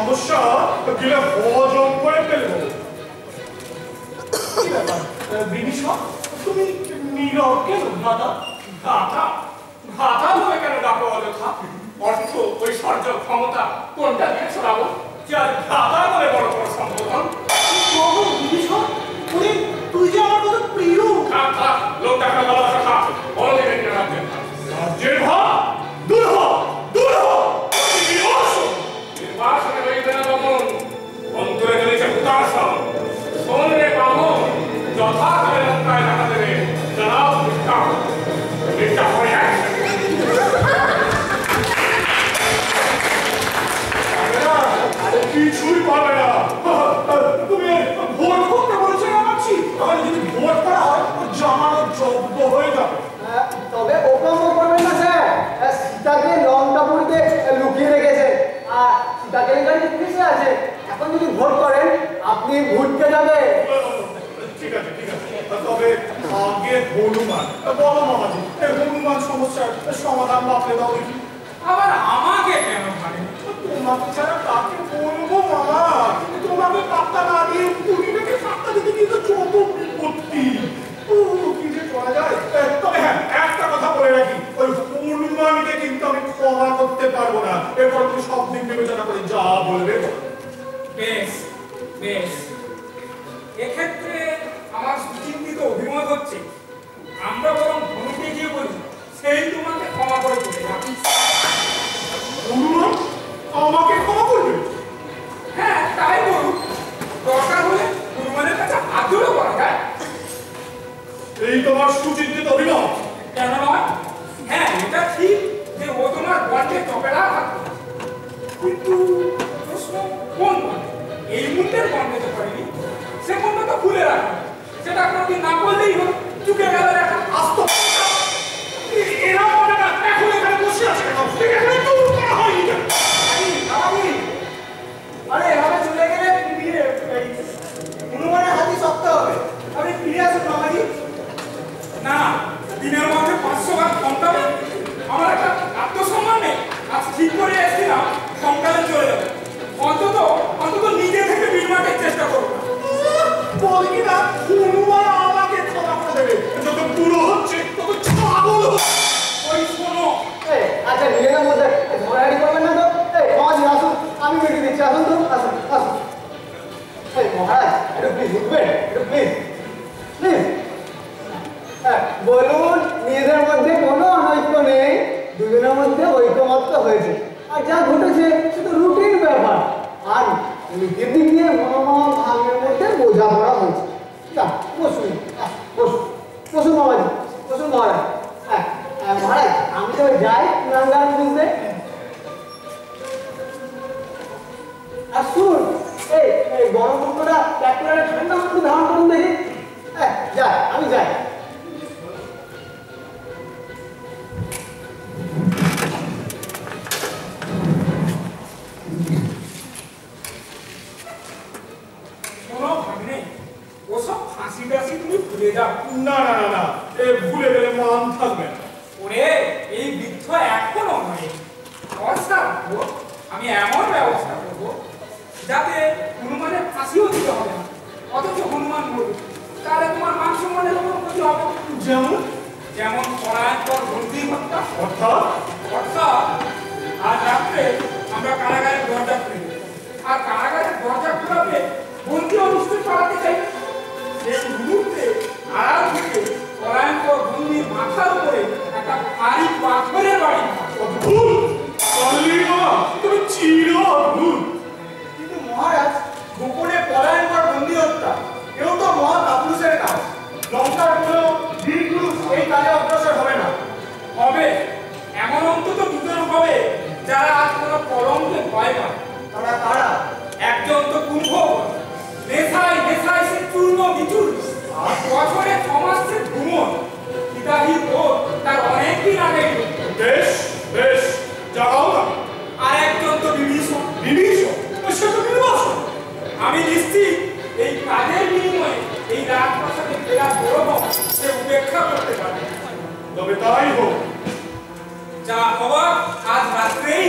সমস্যা গেলে হজম করে ফেলব। তুমি নীরব কেন? দাদা ঘাটা ঘাটা ধরে কেন ডাকো অযথা? অর্থ ঐশ্বর্য ক্ষমতা কোনটা দিয়ে ছড়াবো? যে আর ঘাটা বলে বড় বড় সম্বোধন। তুই যে আমার কত প্রিয়। খা খা লোকটাকে বলা কথা বলো দেবেন না রাজ্যের রাজ্যের ভাব যথাকালে লঙ্কায় ঐক্যমত্য হয়েছে। আর যা ঘটেছে সে তো রুটিন ব্যাপার। আর দিক দিয়ে মামা ভাঙের মধ্যে বোঝাপড়া হয়েছে। হ্যাঁ মহারাজ। আমি যাই পুরাঙ্গার বুঝতে আর শুন, এই গরম মুখটা ঠান্ডা মুখ ধারণ করুন দেখি। হ্যাঁ যাই আমি যাই। তুমি না না না না এ ভুলে গেলে মান থাকবে না। ওরে এই বৃদ্ধ এখনও নয়। ব্যবস্থা করব। আমি এমন ব্যবস্থা করব যাতে হনুমানের ফাঁসিও দিতে হবে না। অথচ হনুমান বলবে তাহলে তোমার মান সম্মানের কোনো ক্ষতি হবে যেমন? যেমন পরায়ণকর বন্দি হত্যা। অর্থাৎ? অর্থাৎ আজ রাত্রে আমরা কারাগারের দরজা খুলি। আর কারাগারের দরজা খোলাতে বন্দি অনুষ্ঠান চালাতে চাই। সেই মুহূর্তে আড়াল থেকে পরায়ণকর বন্দির মাথার উপরে একটা ভারী পাথরের বাড়ি। অদ্ভুত! তুমি চির অদ্ভুত! কিন্তু মহারাজ, গোপনে পলায়নকর বন্দি হত্যা এও তো মহা কাপুরুষের কাজ। লঙ্কার কোনো বীর পুরুষ এই কাজে অগ্রসর হবে না। হবে, এমন অন্তত দুজন হবে যারা আজ কোনো কলমকে ভয় পায়। তবে তাই হোক যা হবার আজ রাত্রেই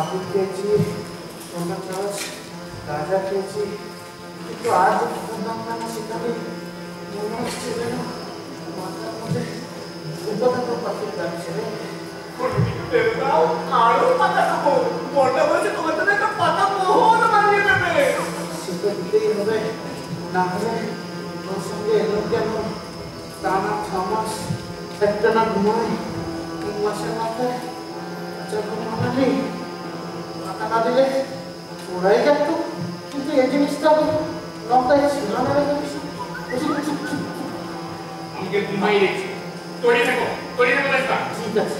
আপু খেয়েছি সোনা চাষ গাঁজা খেয়েছি কিন্তু আজ কানা সেখানে মনে হচ্ছে যেন মাথার মধ্যে উপধাত পাখির যাচ্ছে রে আরও পাতা খাব বড়টা বলছে তোমার জন্য একটা পাতা মোহন বানিয়ে দেবে দিতেই হবে না হলে ওর সঙ্গে এলো কেন টানা ছ মাস একটা না ঘুমায় তিন মাসের মাথায় যখন মানালি টাকা না দিলে ওরাই যেত কিন্তু এই জিনিসটা আমি লঙ্কায় ছিল না আমাকে ঘুমাই রেখেছি তৈরি থেকো তৈরি থেকো ঠিক আছে।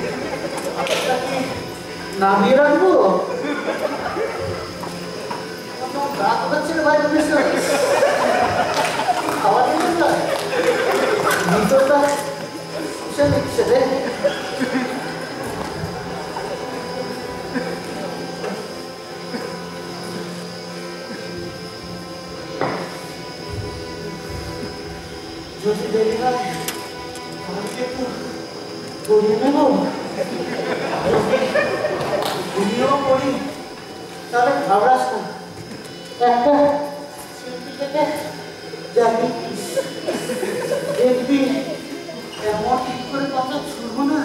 নামিয়ে রাখব আমার গা কোথাচ্ছে রে ভাই বিশাল খাওয়া দিন না ভিতরটা সে নিচ্ছে রে যদি দেরি হয় আমাকে একটু করিয়ে নেব ঘুমিয়েও পড়ি ঘাবড়াস না। একটা থেকে যাবি। দেখবি, এমন ঠিক করে কথা ছুড়বো না।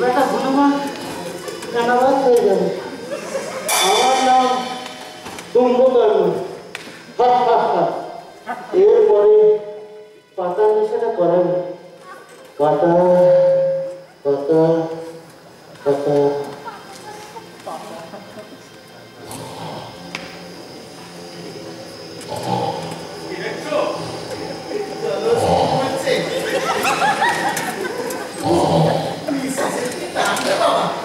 বেটা হনুমান কানাবাদ হয়ে যাবে। আমার নাম কুম্ভকর্ণ। হা হা হা। এরপরে পাতা নেশাটা করাবে। পাতা পাতা পাতা।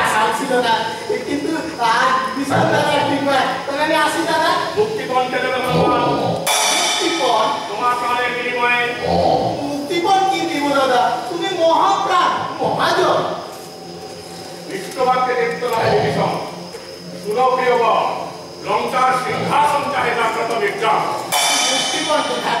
আশা ছিল না কিন্তু আজ বিশাল দাদা কৃপায় তবে আমি আসি দাদা মুক্তিপণকে দেবে ভগবান মুক্তিপণ তোমার প্রাণের বিনিময়ে মুক্তিপণ কি দিব দাদা তুমি মহাপ্রাণ মহাজন দেখতে লাগে বিভীষণ সুরপ্রিয় বর লঙ্কার সিংহাসন চাহে জাগ্রত নির্যাস মুক্তিপণ কোথায়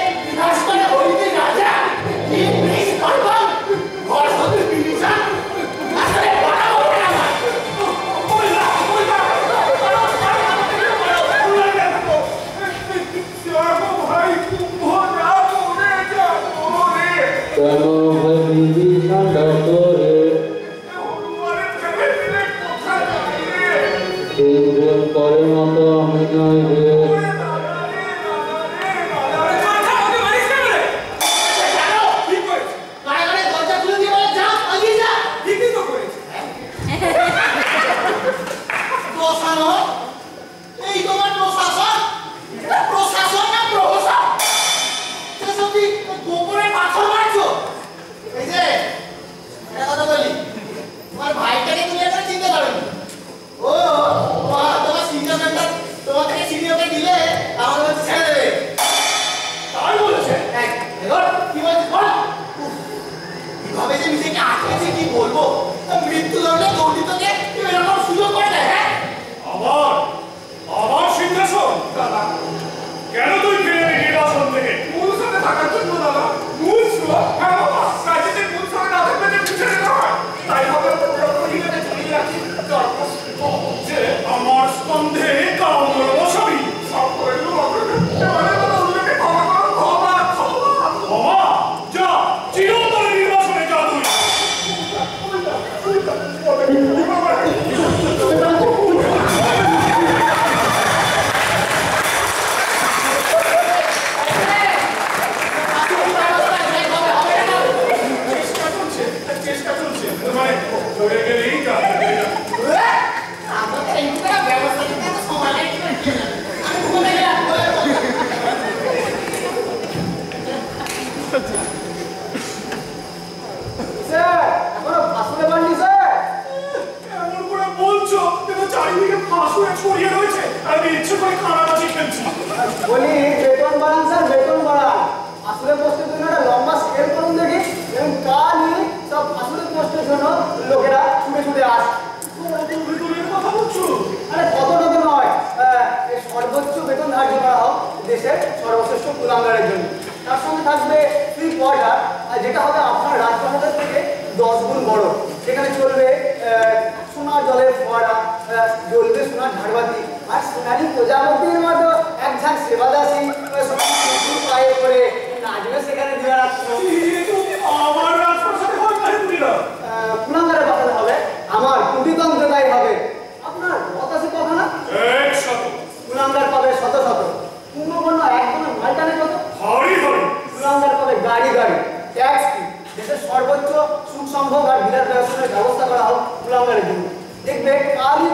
সম্ভব আর বিরাট ব্যবসার ব্যবস্থা করা হোক গুলামের জন্য দেখবে কালই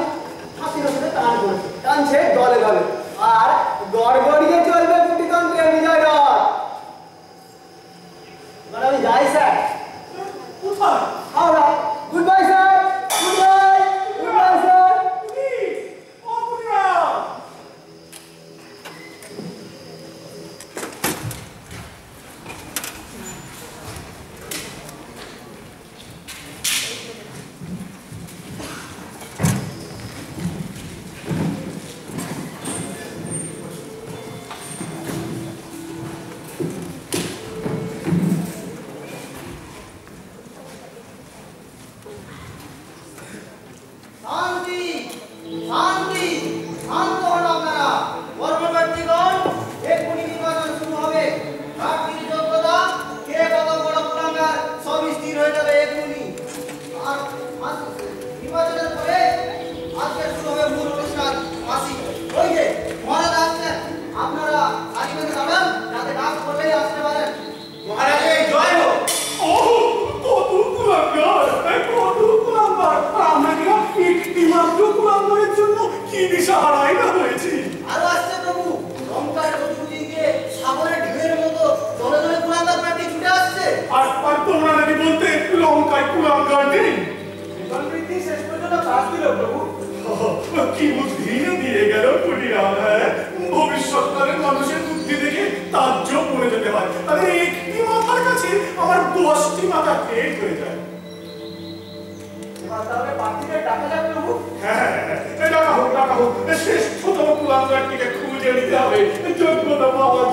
ফাঁসির রসুনে টান করেছে, টানছে দলে দলে। আর গড়গড়িয়ে কি বুদ্ধি দিয়ে গেল কুটিরাম হ্যাঁ? ভবিষ্যৎকালের মানুষের বুদ্ধি দেখে তার জন্য পড়ে যেতে হয়। তাহলে একটি মাথার কাছে আমার দশটি মাথা খেয়ে হয়ে যায়। হ্যাঁ ডাকা হোক ডাকা হোক শ্রেষ্ঠতম কুলাঙ্গারটিকে খুঁজে নিতে হবে। যোগ্যতা পাওয়া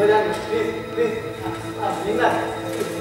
Please, please, please. Linda.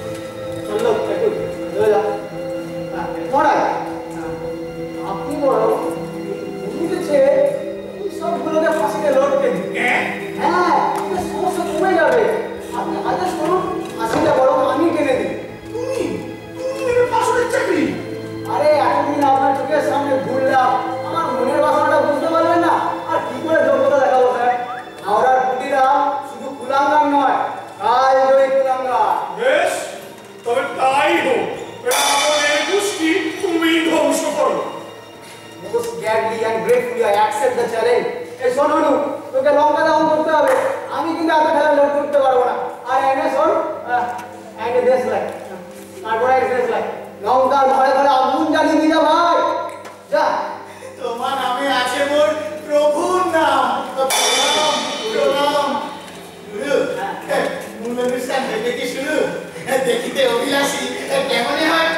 You I accept the challenge এই শোন হনু তোকে লঙ্কা দাও করতে হবে। আমি কিন্তু এত খেলা লোড করতে পারব না। আর এনে শোন এনে দেশ লাই। তারপরে এক দেশ লাই। লঙ্কার ঘরে ঘরে আগুন জ্বালিয়ে দিয়ে যা ভাই। যা। তোমার নামে আছে মোর প্রভুর নাম। প্রণাম প্রণাম। মূল্য হ্যাঁ, বিশ্বাস দেখে কি শুরু? দেখিতে অভিলাষী কেমনে হয়?